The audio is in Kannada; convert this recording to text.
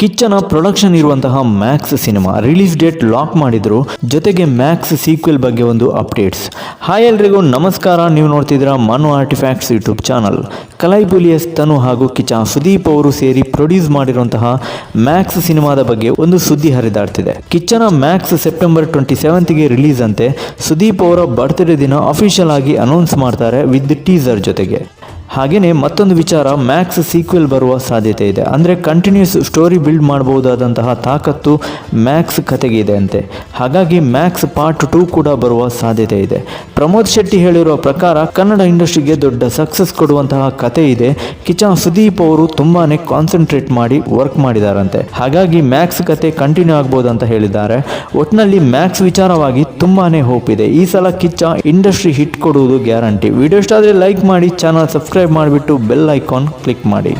ಕಿಚ್ಚನ ಪ್ರೊಡಕ್ಷನ್ ಇರುವಂತಹ Max cinema release date lock ಮಾಡಿದ್ರು. ಜೊತೆಗೆ ಮ್ಯಾಕ್ಸ್ ಸೀಕ್ವೆಲ್ ಬಗ್ಗೆ ಒಂದು ಅಪ್ಡೇಟ್ಸ್. ಹಾಯ್ ಎಲ್ರಿಗೂ, ನಮಸ್ಕಾರ. ನೀವು ನೋಡ್ತಿದ್ದೀರಾ ಮನು ಆರ್ಟಿಫ್ಯಾಕ್ಟ್ಸ್ ಯೂಟ್ಯೂಬ್ ಚಾನಲ್ ಕಲೈಬುಲಿಯಸ್ ತನು ಹಾಗೂ ಕಿಚ್ಚ ಸುದೀಪ್ ಅವರು ಸೇರಿ ಪ್ರೊಡ್ಯೂಸ್ ಮಾಡಿರುವಂತಹ ಮ್ಯಾಕ್ಸ್ ಸಿನಿಮಾದ ಬಗ್ಗೆ ಒಂದು ಸುದ್ದಿ ಹರಿದಾಡ್ತಿದೆ. ಕಿಚ್ಚನ ಮ್ಯಾಕ್ಸ್ ಸೆಪ್ಟೆಂಬರ್ ಟ್ವೆಂಟಿ ಸೆವೆಂತ್ಗೆ ರಿಲೀಸ್ ಅಂತೆ ಸುದೀಪ್ ಅವರ ಬರ್ತ್ಡೇ ದಿನ ಅಫಿಷಿಯಲ್ ಆಗಿ ಅನೌನ್ಸ್ ಮಾಡ್ತಾರೆ ವಿತ್ ಟೀಸರ್ ಜೊತೆಗೆ. ಹಾಗೆಯೇ ಮತ್ತೊಂದು ವಿಚಾರ ಮ್ಯಾಕ್ಸ್ ಸೀಕ್ವೆಲ್ ಬರುವ ಸಾಧ್ಯತೆ ಇದೆ. ಅಂದರೆ ಕಂಟಿನ್ಯೂಸ್ ಸ್ಟೋರಿ ಬಿಲ್ಡ್ ಮಾಡಬಹುದಾದಂತಹ ತಾಕತ್ತು ಮ್ಯಾಕ್ಸ್ ಕತೆಗೆ ಇದೆ ಅಂತೆ. ಹಾಗಾಗಿ ಮ್ಯಾಕ್ಸ್ ಪಾರ್ಟ್ ಟೂ ಕೂಡ ಬರುವ ಸಾಧ್ಯತೆ ಇದೆ. ಪ್ರಮೋದ್ ಶೆಟ್ಟಿ ಹೇಳಿರುವ ಪ್ರಕಾರ ಕನ್ನಡ ಇಂಡಸ್ಟ್ರಿಗೆ ದೊಡ್ಡ ಸಕ್ಸಸ್ ಕೊಡುವಂತಹ ಕತೆ ಇದೆ. ಕಿಚ್ಚ ಸುದೀಪ್ ಅವರು ತುಂಬಾನೇ ಕಾನ್ಸಂಟ್ರೇಟ್ ಮಾಡಿ ವರ್ಕ್ ಮಾಡಿದಾರಂತೆ. ಹಾಗಾಗಿ ಮ್ಯಾಕ್ಸ್ ಕತೆ ಕಂಟಿನ್ಯೂ ಆಗ್ಬೋದು ಅಂತ ಹೇಳಿದ್ದಾರೆ. ಒಟ್ಟಿನಲ್ಲಿ ಮ್ಯಾಕ್ಸ್ ವಿಚಾರವಾಗಿ ತುಂಬಾನೇ ಹೋಪ್ ಇದೆ. ಈ ಸಲ ಕಿಚ್ಚ ಇಂಡಸ್ಟ್ರಿ ಹಿಟ್ ಕೊಡುವುದು ಗ್ಯಾರಂಟಿ ವಿಡಿಯೋ ಇಷ್ಟ ಆದರೆ ಲೈಕ್ ಮಾಡಿ ಚಾನಲ್ ಸಬ್ಸ್ಕ್ರೈಬ್ ಮಾಡಿಬಿಟ್ಟು ಬೆಲ್ ಐಕಾನ್ ಕ್ಲಿಕ್ ಮಾಡಿ.